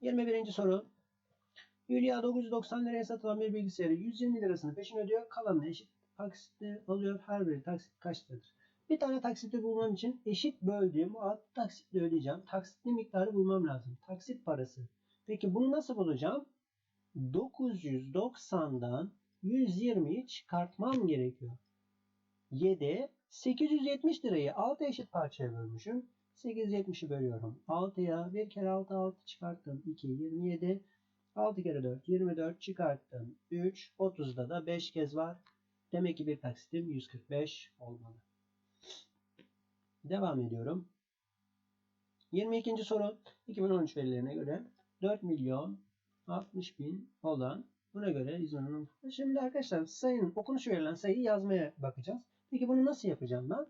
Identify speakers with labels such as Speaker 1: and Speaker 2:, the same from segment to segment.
Speaker 1: 21. soru. Hülya 990 liraya satılan bir bilgisayarı 120 lirasını peşin ödüyor. Kalanını eşit taksitle alıyor. Her biri taksit kaç liradır? Bir tane taksiti bulmam için eşit böldüğüm o alt taksitle ödeyeceğim. Taksitli miktarı bulmam lazım. Taksit parası. Peki bunu nasıl bulacağım? 990'dan 120'yi çıkartmam gerekiyor. 7 870 lirayı 6 eşit parçaya bölmüşüm. 870'i bölüyorum. 6'ya 1 kere 6 6 çıkarttım. 2 27 6 kere 4 24 çıkarttım. 3 30'da da 5 kez var. Demek ki bir taksitim 145 olmalı. Devam ediyorum. 22. soru 2013 verilerine göre 4 milyon 60 bin olan buna göre İzmir'in Şimdi arkadaşlar sayının okunuşu verilen sayıyı yazmaya bakacağız. Peki bunu nasıl yapacağım ben?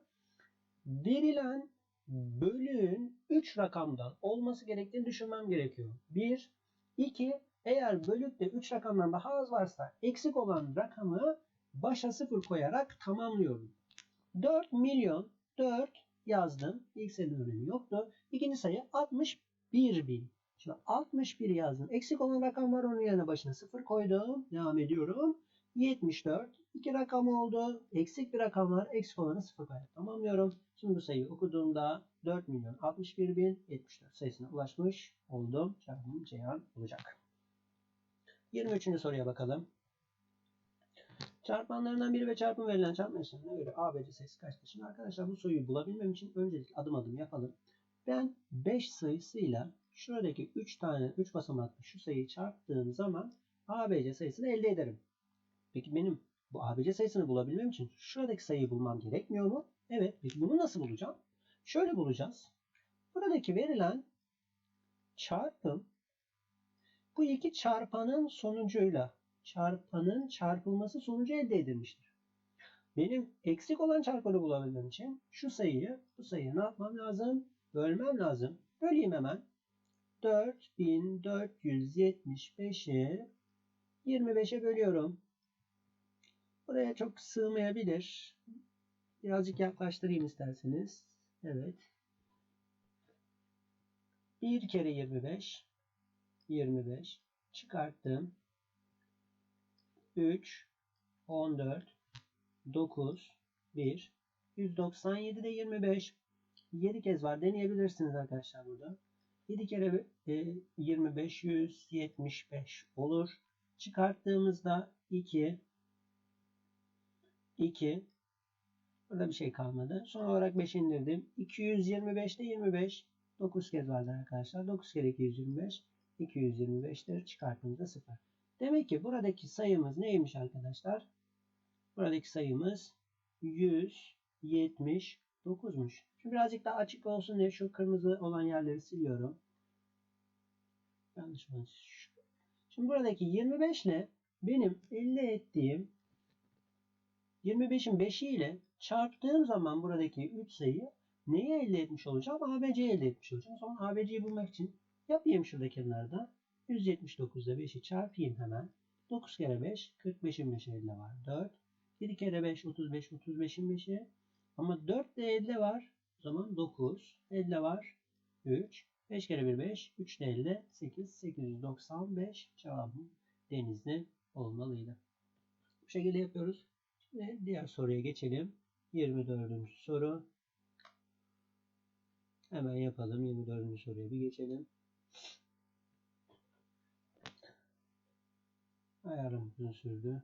Speaker 1: Verilen bölüğün 3 rakamdan olması gerektiğini düşünmem gerekiyor. 1, 2, eğer bölükte 3 rakamdan daha az varsa eksik olan rakamı başa 0 koyarak tamamlıyorum. 4 milyon 4 yazdım. İlk sayının önemi yoktu. İkinci sayı 61 bin. Şimdi 61 yazdım. Eksik olan rakam var onun yerine başına 0 koydum. Devam ediyorum. 74. 2 rakam oldu. Eksik bir rakam var. Eksik olanı 0 koyarak tamamlıyorum. Şimdi bu sayıyı okuduğumda 4 milyon 61 bin 74 sayısına ulaşmış oldum. Cevabım Ceyhan olacak. 23. soruya bakalım. Çarpanlarından biri ve çarpım verilen çarpma işlemine göre ABC sayısı kaçtır? Şimdi arkadaşlar bu soruyu bulabilmem için öncelikle adım adım yapalım. Ben 5 sayısıyla şuradaki 3 tane 3 basamaklı şu sayıyı çarptığım zaman ABC sayısını elde ederim. Peki benim bu ABC sayısını bulabilmem için şuradaki sayıyı bulmam gerekmiyor mu? Evet. Peki bunu nasıl bulacağım? Şöyle bulacağız. Buradaki verilen çarpım bu iki çarpanın sonucuyla çarpanın çarpılması sonucu elde edilmiştir. Benim eksik olan çarpanı bulabilmem için şu sayıyı bu sayıyı ne yapmam lazım? Bölmem lazım. Böleyim hemen. 4475'i 25'e bölüyorum. Buraya çok sığmayabilir. Birazcık yaklaştırayım isterseniz. Evet. 1 kere 25 25 çıkarttım. 3 14 9 1 197 de 25 7 kez var. Deneyebilirsiniz arkadaşlar burada. 7 kere e, 25 175 olur. Çıkarttığımızda 2 2 Burada bir şey kalmadı. Son olarak 5 indirdim. 225'te 25 9 kez vardır arkadaşlar. 9 kere 225 225'tir. Çıkarttığımızda 0. Demek ki buradaki sayımız neymiş arkadaşlar? Buradaki sayımız 179'muş. Şimdi birazcık daha açık olsun diye şu kırmızı olan yerleri siliyorum. Yanlış mı? Şimdi buradaki 25 ile benim elde ettiğim 25'in 5'i ile çarptığım zaman buradaki 3 sayı neyi elde etmiş olacağım? ABC'yi elde etmiş olacağım. O zaman ABC'yi bulmak için yapayım şurada kenarda. 179'da 5'i çarpayım hemen. 9 kere 5 45'in 5'i elde var. 4. 7 kere 5 35 35'in 5'i. Ama 4 de elde var. O zaman 9. Elde var. 3. 5 kere 1 5. 3 de elde 8. 895 cevabım denizli olmalıydı. Bu şekilde yapıyoruz. Şimdi diğer soruya geçelim. 24. soru. Hemen yapalım. 24. soruya bir geçelim. Ayarım uzun sürdü.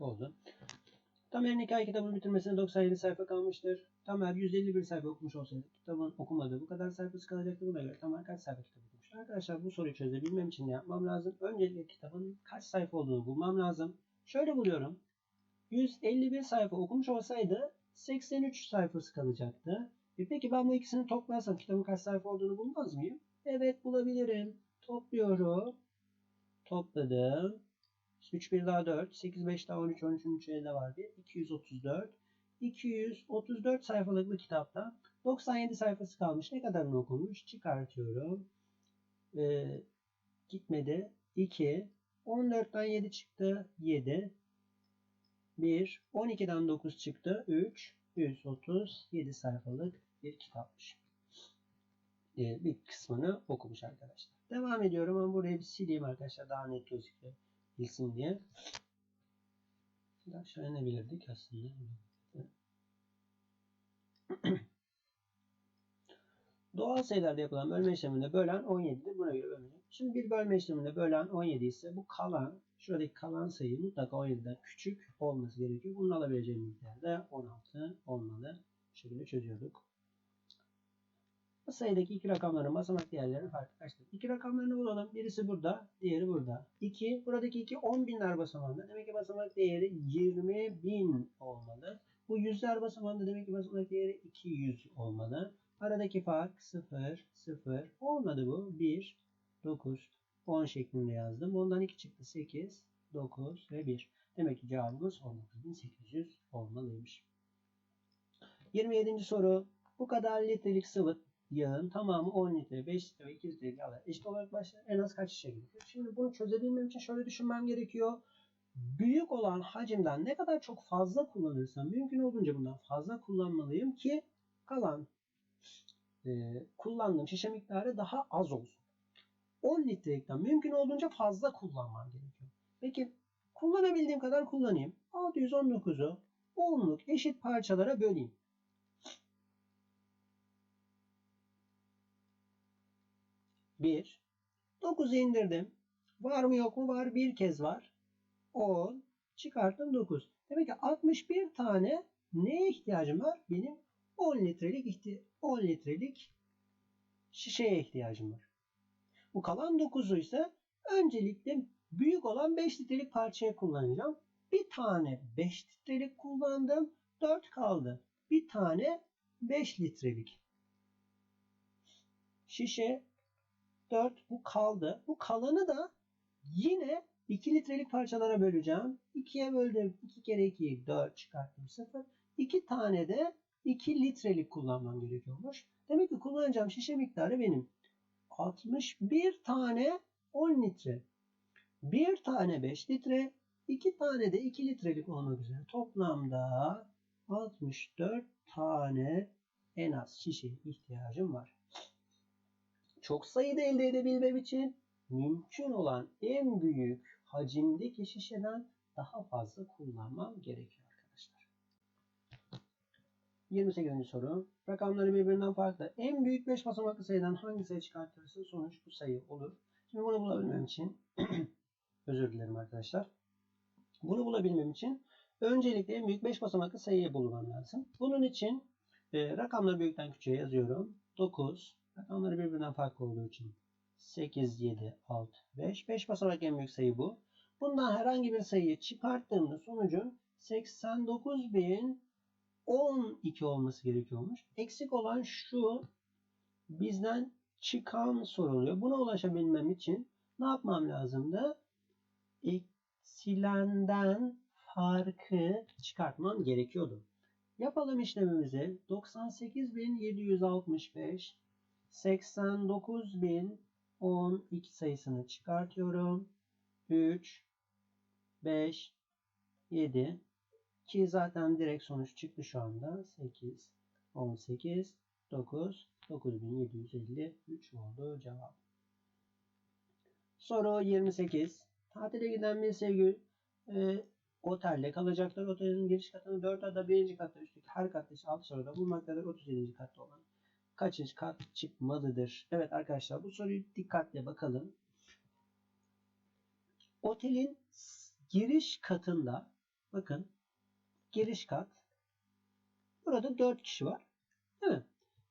Speaker 1: oldu. Tamer'in hikaye kitabını bitirmesine 97 sayfa kalmıştır. Tamer 151 sayfa okumuş olsaydı kitabın okumadığı bu kadar sayfası kalacaktı. Buna göre Tamer kaç sayfa kitap okumuş? Arkadaşlar bu soruyu çözebilmem için ne yapmam lazım? Öncelikle kitabın kaç sayfa olduğunu bulmam lazım. Şöyle buluyorum. 151 sayfa okumuş olsaydı 83 sayfası kalacaktı. E peki ben bu ikisini toplarsam kitabın kaç sayfa olduğunu bulmaz mıyım? Evet bulabilirim. Topluyorum. Topladım. 3 1 daha 4. 8 5 daha 13. 13'ün 3 elde var bir. 234. 234 sayfalık bir kitapta 97 sayfası kalmış. Ne kadarını okumuş? Çıkartıyorum. Ee, gitmedi. 2 14'ten 7 çıktı. 7. 1. 12'den 9 çıktı. 3. 137 sayfalık bir kitapmış. Ee, bir kısmını okumuş arkadaşlar. Devam ediyorum ama burayı bir sileyim arkadaşlar. Daha net gözükebilsin diye. Daha şöyle ne bilirdik aslında. Doğal sayılarda yapılan bölme işleminde bölen 17'dir. Buna göre bölünecek. Şimdi bir bölme işleminde bölen 17 ise bu kalan, şuradaki kalan sayı mutlaka 17'den küçük olması gerekiyor. Bunun alabileceği miktar da 16 olmalı. Bu şekilde çözüyorduk. Bu sayıdaki iki rakamların basamak değerlerinin farkı kaçtır? İki rakamlarını bulalım. Birisi burada, diğeri burada. 2, buradaki 2 10 binler basamağında. Demek ki basamak değeri 20 bin olmalı. Bu yüzler basamağında demek ki basamak değeri 200 olmalı. Aradaki fark 0, 0. Olmadı bu. 1, 9, 10 şeklinde yazdım. Ondan 2 çıktı. 8, 9 ve 1. Demek ki cevabımız 19.800 olmalıymış. 27. soru. Bu kadar litrelik sıvı yağın tamamı 10 litre, 5 litre ve 2 litre yağla eşit olarak başlar. En az kaç şişe gerekiyor? Şimdi bunu çözebilmem için şöyle düşünmem gerekiyor. Büyük olan hacimden ne kadar çok fazla kullanırsam mümkün olduğunca bundan fazla kullanmalıyım ki kalan e, kullandığım şişe miktarı daha az olsun. 10 litrelikten mümkün olduğunca fazla kullanmam gerekiyor. Peki kullanabildiğim kadar kullanayım. 619'u 10'luk eşit parçalara böleyim. 1. 9'u indirdim. Var mı yok mu? Var. Bir kez var. 10. Çıkarttım 9. Demek ki 61 tane neye ihtiyacım var? Benim 10 litrelik ihti 10 litrelik şişeye ihtiyacım var. Bu kalan 9'u ise öncelikle büyük olan 5 litrelik parçaya kullanacağım. Bir tane 5 litrelik kullandım. 4 kaldı. Bir tane 5 litrelik şişe 4 bu kaldı. Bu kalanı da yine 2 litrelik parçalara böleceğim. 2'ye böldüm. 2 kere 2 4 çıkarttım 0. 2 tane de 2 litrelik kullanmam gerekiyormuş. Demek ki kullanacağım şişe miktarı benim 61 tane 10 litre. 1 tane 5 litre. 2 tane de 2 litrelik olmak üzere. Toplamda 64 tane en az şişe ihtiyacım var. Çok sayıda elde edebilmem için mümkün olan en büyük hacimdeki şişeden daha fazla kullanmam gerekiyor arkadaşlar. 28. soru. Rakamları birbirinden farklı. En büyük 5 basamaklı sayıdan hangi sayı çıkartırsa sonuç bu sayı olur. Şimdi bunu bulabilmem için özür dilerim arkadaşlar. Bunu bulabilmem için öncelikle en büyük 5 basamaklı sayıyı bulmam lazım. Bunun için e, rakamları büyükten küçüğe yazıyorum. 9, rakamları birbirinden farklı olduğu için 8, 7, 6, 5. 5 basamak en büyük sayı bu. Bundan herhangi bir sayıyı çıkarttığımda sonucun 89.012 olması gerekiyormuş. Eksik olan şu bizden çıkan soruluyor. Buna ulaşabilmem için ne yapmam lazımdı? Eksilenden farkı çıkartmam gerekiyordu. Yapalım işlemimizi. 98.765 89.012 sayısını çıkartıyorum. 3 5 7 ki zaten direkt sonuç çıktı şu anda. 8 18 9 9753 oldu cevap. Soru 28. Tatile giden bir sevgili e, otelde kalacaklar. Otelin giriş katını 4 ada 1. katta üstteki her katta ise 6 soruda bulmaktadır. 37. katta olan kaçıncı kat çıkmalıdır? Evet arkadaşlar bu soruyu dikkatle bakalım. Otelin giriş katında bakın giriş kat burada 4 kişi var. Değil mi?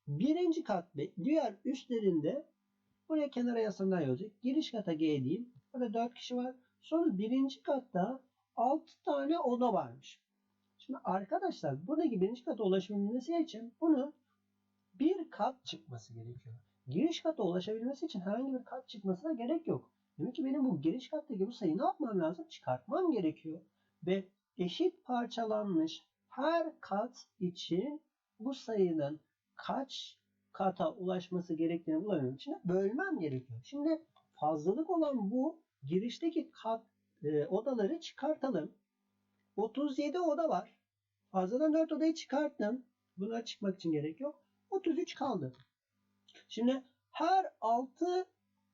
Speaker 1: Birinci kat ve diğer üstlerinde buraya kenara yazsam yazacak. Giriş kata G diyeyim. Burada 4 kişi var. Sonra birinci katta 6 tane oda varmış. Şimdi arkadaşlar buradaki birinci kata ulaşabilmesi için bunun bir kat çıkması gerekiyor. Giriş kata ulaşabilmesi için herhangi bir kat çıkmasına gerek yok. Demek ki benim bu giriş kattaki bu sayıyı ne yapmam lazım? Çıkartmam gerekiyor. Ve eşit parçalanmış her kat için bu sayının kaç kata ulaşması gerektiğini bulabilmem için bölmem gerekiyor. Şimdi fazlalık olan bu girişteki kat, e, odaları çıkartalım. 37 oda var. Fazladan 4 odayı çıkarttım. Bunlar çıkmak için gerek yok. 33 kaldı. Şimdi her 6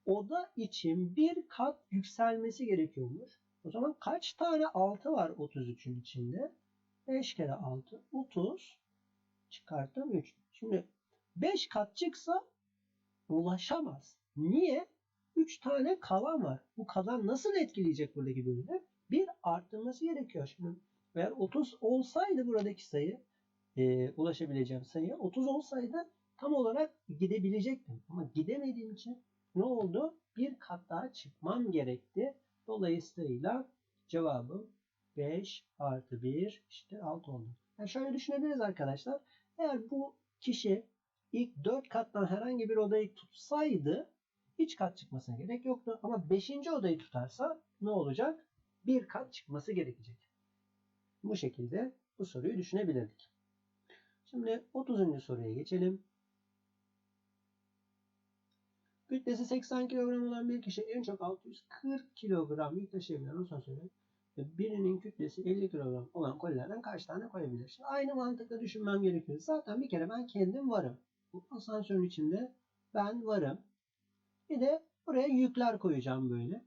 Speaker 1: oda için bir kat yükselmesi gerekiyormuş. O zaman kaç tane 6 var 33'ün içinde? 5 kere 6 30 çıkarttım 3. Şimdi 5 kat çıksa ulaşamaz. Niye? 3 tane kalan var. Bu kalan nasıl etkileyecek buradaki bölümü? Bir arttırması gerekiyor. Şimdi eğer 30 olsaydı buradaki sayı e, ulaşabileceğim sayı 30 olsaydı tam olarak gidebilecektim. Ama gidemediğim için ne oldu? Bir kat daha çıkmam gerekti. Dolayısıyla cevabım 5 artı 1 işte 6 oldu. Yani şöyle düşünebiliriz arkadaşlar. Eğer bu kişi ilk 4 kattan herhangi bir odayı tutsaydı hiç kat çıkmasına gerek yoktu. Ama 5. odayı tutarsa ne olacak? Bir kat çıkması gerekecek. Bu şekilde bu soruyu düşünebilirdik. Şimdi 30. soruya geçelim. Kütlesi 80 kilogram olan bir kişi en çok 640 kilogram yük taşıyabilen asansöre birinin kütlesi 50 kilogram olan kolilerden kaç tane koyabilir? Şimdi aynı mantıkla düşünmem gerekiyor. Zaten bir kere ben kendim varım. Bu asansörün içinde ben varım. Bir de buraya yükler koyacağım böyle.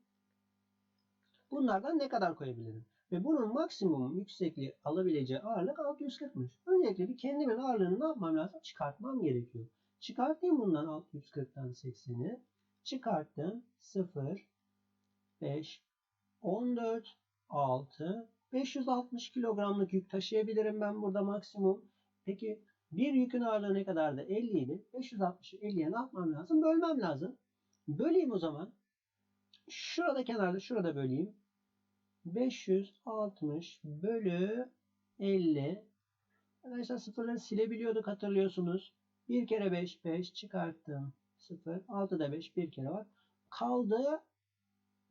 Speaker 1: Bunlardan ne kadar koyabilirim? Ve bunun maksimum yüksekliği alabileceği ağırlık 640'mış. Öncelikle bir kendimin ağırlığını ne yapmam lazım? Çıkartmam gerekiyor. Çıkartayım bundan 640'tan 80'i. Çıkarttım. 0, 5, 14, 6, 560 kilogramlık yük taşıyabilirim ben burada maksimum. Peki bir yükün ağırlığı ne kadardı? 50 idi. 560'ı 50'ye ne yapmam lazım? Bölmem lazım. Böleyim o zaman. Şurada kenarda şurada böleyim. 560 bölü 50. Arkadaşlar sıfırları silebiliyorduk hatırlıyorsunuz. 1 kere 5 5 çıkarttım. 0. 6'da 5 bir kere var. Kaldı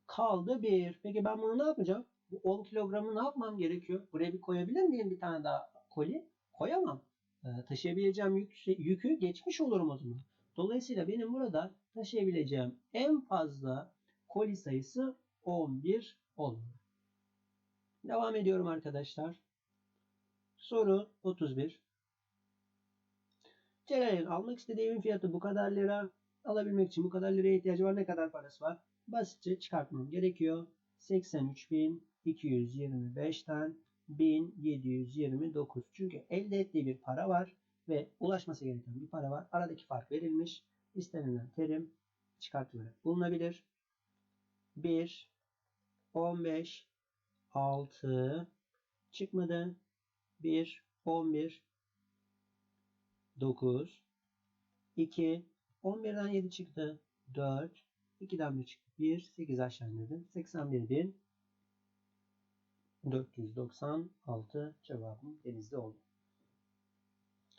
Speaker 1: kaldı 1. Peki ben bunu ne yapacağım? Bu 10 kilogramı ne yapmam gerekiyor? Buraya bir koyabilir miyim bir tane daha koli? Koyamam. Ee, taşıyabileceğim yük, yükü geçmiş olurum o zaman. Dolayısıyla benim burada taşıyabileceğim en fazla koli sayısı 11 olmalı. Devam ediyorum arkadaşlar. Soru 31. Celal'in almak istediği evin fiyatı bu kadar lira. Alabilmek için bu kadar liraya ihtiyacı var. Ne kadar parası var? Basitçe çıkartmam gerekiyor. 83.225'ten 1729. Çünkü elde ettiği bir para var ve ulaşması gereken bir para var. Aradaki fark verilmiş. İstenilen terim çıkartılarak bulunabilir. 1 15 6 çıkmadı. 1 11 9 2 11'den 7 çıktı. 4 2'den 1 çıktı. 1 8 aşağı indirdim. 81.496 cevabım denizde oldu.